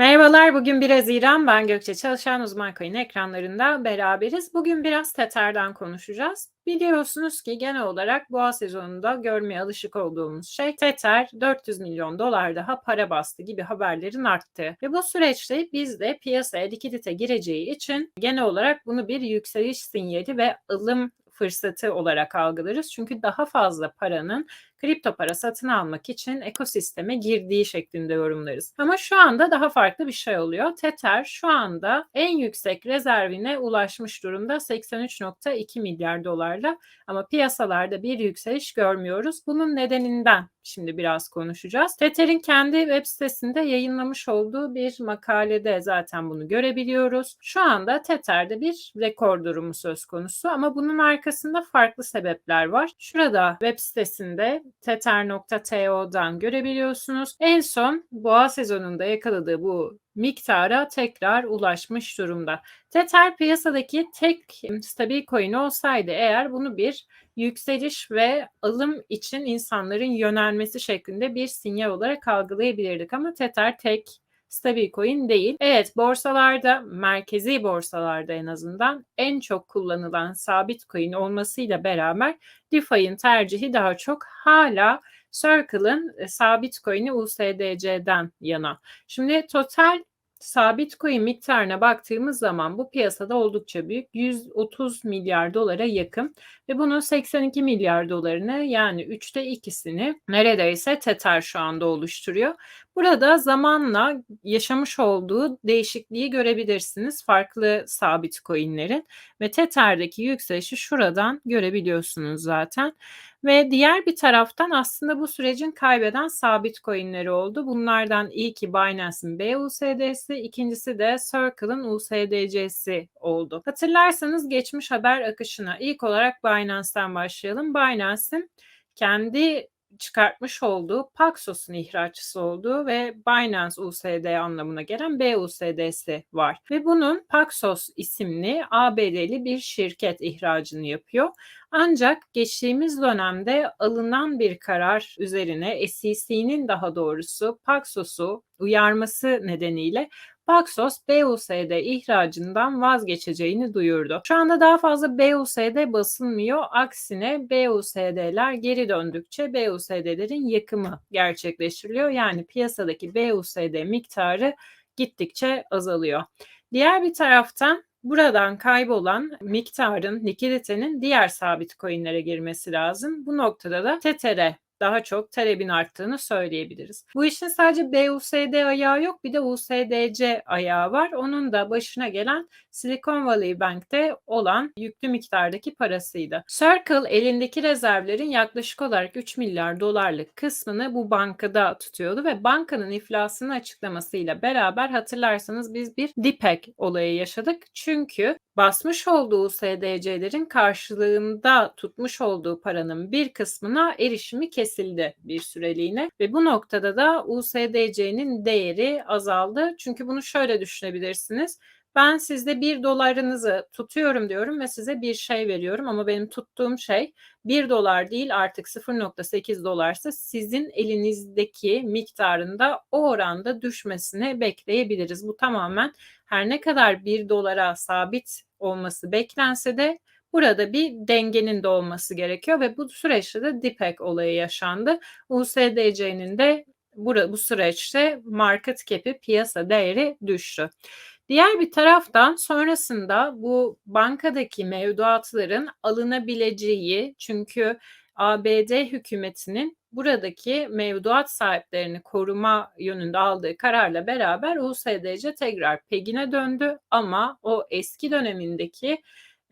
Merhabalar, bugün 1 Haziran. Ben Gökçe Çalışan Uzman Coin ekranlarında beraberiz. Bugün biraz Tether'den konuşacağız. Biliyorsunuz ki genel olarak boğa sezonunda görmeye alışık olduğumuz şey Tether 400 milyon dolar daha para bastı gibi haberlerin arttığı. Ve bu süreçte biz de piyasaya likidite gireceği için genel olarak bunu bir yükseliş sinyali ve ılım fırsatı olarak algılarız. Çünkü daha fazla paranın kripto para satın almak için ekosisteme girdiği şeklinde yorumlarız. Ama şu anda daha farklı bir şey oluyor. Tether şu anda en yüksek rezervine ulaşmış durumda 83.2 milyar dolarla ama piyasalarda bir yükseliş görmüyoruz. Bunun nedeninden şimdi biraz konuşacağız. Tether'in kendi web sitesinde yayınlamış olduğu bir makalede zaten bunu görebiliyoruz. Şu anda Tether'de bir rekor durumu söz konusu ama bunun arkasında farklı sebepler var. Şurada web sitesinde tether.to'dan görebiliyorsunuz. En son boğa sezonunda yakaladığı bu miktara tekrar ulaşmış durumda. Tether piyasadaki tek stabil coin olsaydı eğer bunu bir yükseliş ve alım için insanların yönelmesi şeklinde bir sinyal olarak algılayabilirdik ama Tether tek stabil coin değil. Evet borsalarda merkezi borsalarda en azından en çok kullanılan sabit coin olmasıyla beraber DeFi'nin tercihi daha çok hala Circle'ın e, sabit coin'i USDC'den yana. Şimdi total sabit coin miktarına baktığımız zaman bu piyasada oldukça büyük. 130 milyar dolara yakın ve bunun 82 milyar dolarını yani üçte ikisini neredeyse Tether şu anda oluşturuyor. Burada zamanla yaşamış olduğu değişikliği görebilirsiniz farklı sabit coinlerin ve Tether'deki yükselişi şuradan görebiliyorsunuz zaten. Ve diğer bir taraftan aslında bu sürecin kaybeden sabit coinleri oldu. Bunlardan ilki Binance'in BUSD'si, ikincisi de Circle'ın USDC'si oldu. Hatırlarsanız geçmiş haber akışına ilk olarak Binance'ten başlayalım. Binance'in kendi çıkartmış olduğu Paxos'un ihraççısı olduğu ve Binance USD anlamına gelen BUSD'si var. Ve bunun Paxos isimli ABD'li bir şirket ihracını yapıyor. Ancak geçtiğimiz dönemde alınan bir karar üzerine SEC'nin daha doğrusu Paxos'u uyarması nedeniyle Paxos BUSD ihracından vazgeçeceğini duyurdu. Şu anda daha fazla BUSD basılmıyor. Aksine BUSD'ler geri döndükçe BUSD'lerin yakımı gerçekleştiriliyor. Yani piyasadaki BUSD miktarı gittikçe azalıyor. Diğer bir taraftan buradan kaybolan miktarın, likiditenin diğer sabit coinlere girmesi lazım. Bu noktada da Tether'e daha çok talebin arttığını söyleyebiliriz. Bu işin sadece BUSD ayağı yok bir de USDC ayağı var. Onun da başına gelen Silicon Valley Bank'te olan yüklü miktardaki parasıydı. Circle elindeki rezervlerin yaklaşık olarak 3 milyar dolarlık kısmını bu bankada tutuyordu ve bankanın iflasını açıklamasıyla beraber hatırlarsanız biz bir DIPEC olayı yaşadık. Çünkü basmış olduğu SDC'lerin karşılığında tutmuş olduğu paranın bir kısmına erişimi kesildi bir süreliğine ve bu noktada da USDC'nin değeri azaldı. Çünkü bunu şöyle düşünebilirsiniz. Ben sizde bir dolarınızı tutuyorum diyorum ve size bir şey veriyorum ama benim tuttuğum şey bir dolar değil artık 0.8 dolarsa sizin elinizdeki miktarında o oranda düşmesini bekleyebiliriz. Bu tamamen her ne kadar bir dolara sabit olması beklense de burada bir dengenin de olması gerekiyor ve bu süreçte de DIPEC olayı yaşandı. USDC'nin de bu, süreçte market cap'i piyasa değeri düştü. Diğer bir taraftan sonrasında bu bankadaki mevduatların alınabileceği çünkü ABD hükümetinin buradaki mevduat sahiplerini koruma yönünde aldığı kararla beraber USDC tekrar pegine döndü ama o eski dönemindeki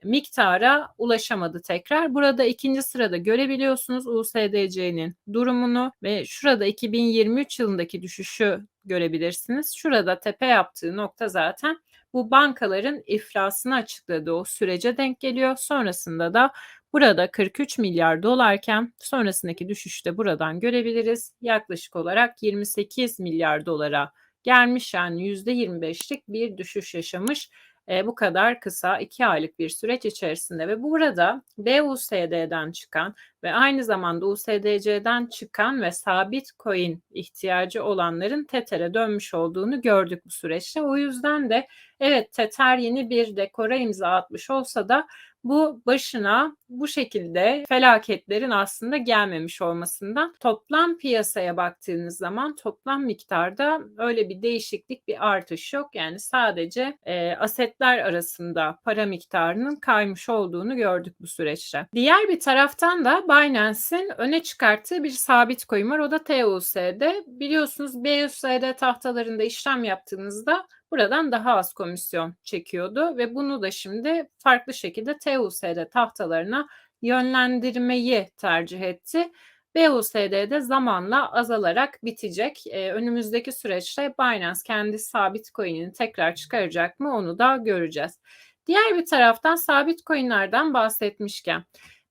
miktara ulaşamadı tekrar. Burada ikinci sırada görebiliyorsunuz USDC'nin durumunu ve şurada 2023 yılındaki düşüşü görebilirsiniz. Şurada tepe yaptığı nokta zaten bu bankaların iflasını açıkladığı o sürece denk geliyor. Sonrasında da burada 43 milyar dolarken sonrasındaki düşüşte buradan görebiliriz. Yaklaşık olarak 28 milyar dolara gelmiş yani %25'lik bir düşüş yaşamış e, bu kadar kısa 2 aylık bir süreç içerisinde ve burada BUSD'den çıkan ve aynı zamanda USDC'den çıkan ve sabit coin ihtiyacı olanların Tether'e dönmüş olduğunu gördük bu süreçte. O yüzden de evet Tether yeni bir dekora imza atmış olsa da bu başına bu şekilde felaketlerin aslında gelmemiş olmasından toplam piyasaya baktığınız zaman toplam miktarda öyle bir değişiklik bir artış yok. Yani sadece e, asetler arasında para miktarının kaymış olduğunu gördük bu süreçte. Diğer bir taraftan da Binance'in öne çıkarttığı bir sabit coin var. O da TUSD. Biliyorsunuz BUSD tahtalarında işlem yaptığınızda buradan daha az komisyon çekiyordu ve bunu da şimdi farklı şekilde TUSD tahtalarına yönlendirmeyi tercih etti. BUSD'de zamanla azalarak bitecek. Ee, önümüzdeki süreçte Binance kendi sabit coin'ini tekrar çıkaracak mı onu da göreceğiz. Diğer bir taraftan sabit coin'lerden bahsetmişken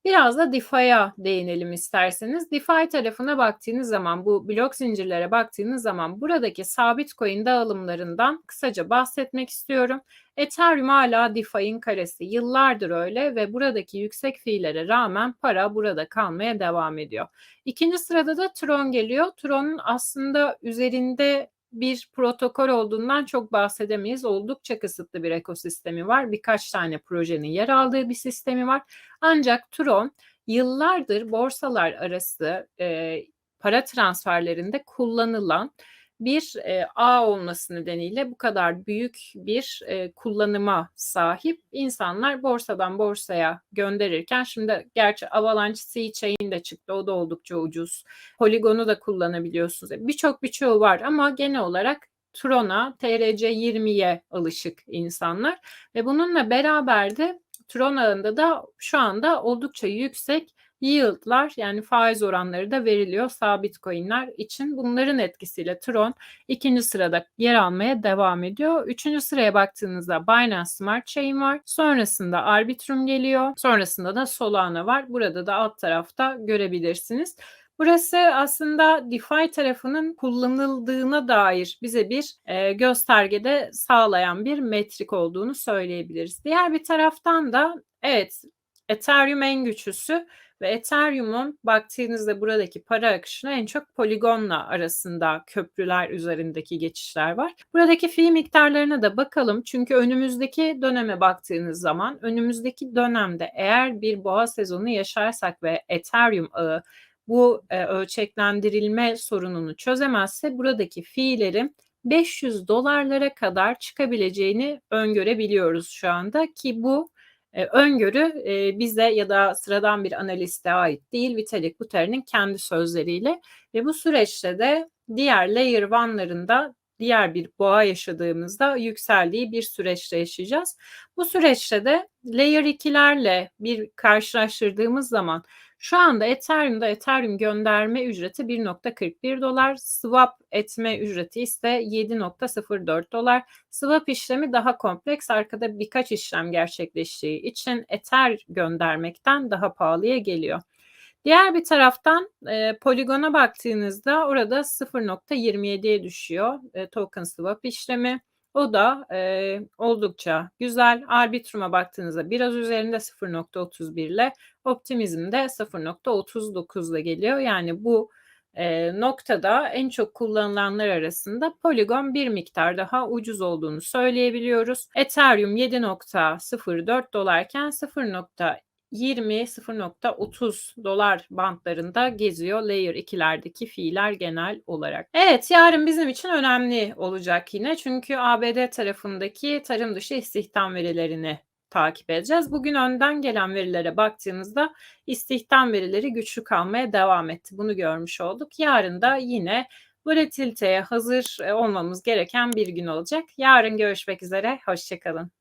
Biraz da DeFi'ye değinelim isterseniz. DeFi tarafına baktığınız zaman, bu blok zincirlere baktığınız zaman buradaki sabit coin dağılımlarından kısaca bahsetmek istiyorum. Ethereum hala DeFi'nin karesi. Yıllardır öyle ve buradaki yüksek fiillere rağmen para burada kalmaya devam ediyor. İkinci sırada da Tron geliyor. Tron'un aslında üzerinde bir protokol olduğundan çok bahsedemeyiz. Oldukça kısıtlı bir ekosistemi var. Birkaç tane projenin yer aldığı bir sistemi var. Ancak Tron yıllardır borsalar arası e, para transferlerinde kullanılan bir e, ağ olması nedeniyle bu kadar büyük bir e, kullanıma sahip insanlar borsadan borsaya gönderirken şimdi gerçi Avalanche C-Chain de çıktı o da oldukça ucuz. Polygon'u da kullanabiliyorsunuz. Birçok birçoğu var ama genel olarak Tron'a, TRC20'ye alışık insanlar ve bununla beraber de Tron ağında da şu anda oldukça yüksek yield'lar yani faiz oranları da veriliyor sabit coin'ler için. Bunların etkisiyle Tron ikinci sırada yer almaya devam ediyor. Üçüncü sıraya baktığınızda Binance Smart Chain var. Sonrasında Arbitrum geliyor. Sonrasında da Solana var. Burada da alt tarafta görebilirsiniz. Burası aslında DeFi tarafının kullanıldığına dair bize bir e, göstergede sağlayan bir metrik olduğunu söyleyebiliriz. Diğer bir taraftan da evet Ethereum en güçlüsü ve Ethereum'un baktığınızda buradaki para akışına en çok Polygon'la arasında köprüler üzerindeki geçişler var. Buradaki fee miktarlarına da bakalım. Çünkü önümüzdeki döneme baktığınız zaman önümüzdeki dönemde eğer bir boğa sezonu yaşarsak ve Ethereum ağı bu e, ölçeklendirilme sorununu çözemezse buradaki fiillerin 500 dolarlara kadar çıkabileceğini öngörebiliyoruz şu anda ki bu e, öngörü e, bize ya da sıradan bir analiste ait değil. Vitalik Buterin'in kendi sözleriyle ve bu süreçte de diğer layer one'larında diğer bir boğa yaşadığımızda yükseldiği bir süreçte yaşayacağız. Bu süreçte de layer 2'lerle bir karşılaştırdığımız zaman şu anda Ethereum'da Ethereum gönderme ücreti 1.41 dolar, swap etme ücreti ise 7.04 dolar. Swap işlemi daha kompleks, arkada birkaç işlem gerçekleştiği için Ether göndermekten daha pahalıya geliyor. Diğer bir taraftan e, Polygon'a baktığınızda orada 0.27'ye düşüyor e, token swap işlemi. O da e, oldukça güzel. Arbitrum'a baktığınızda biraz üzerinde 0.31 ile Optimizm de 0.39 ile geliyor. Yani bu e, noktada en çok kullanılanlar arasında Polygon bir miktar daha ucuz olduğunu söyleyebiliyoruz. Ethereum 7.04 dolarken 0. 20 0.30 dolar bantlarında geziyor Layer 2'lerdeki fiiller genel olarak. Evet yarın bizim için önemli olacak yine çünkü ABD tarafındaki tarım dışı istihdam verilerini takip edeceğiz. Bugün önden gelen verilere baktığımızda istihdam verileri güçlü kalmaya devam etti. Bunu görmüş olduk. Yarın da yine volatiliteye hazır olmamız gereken bir gün olacak. Yarın görüşmek üzere. Hoşçakalın.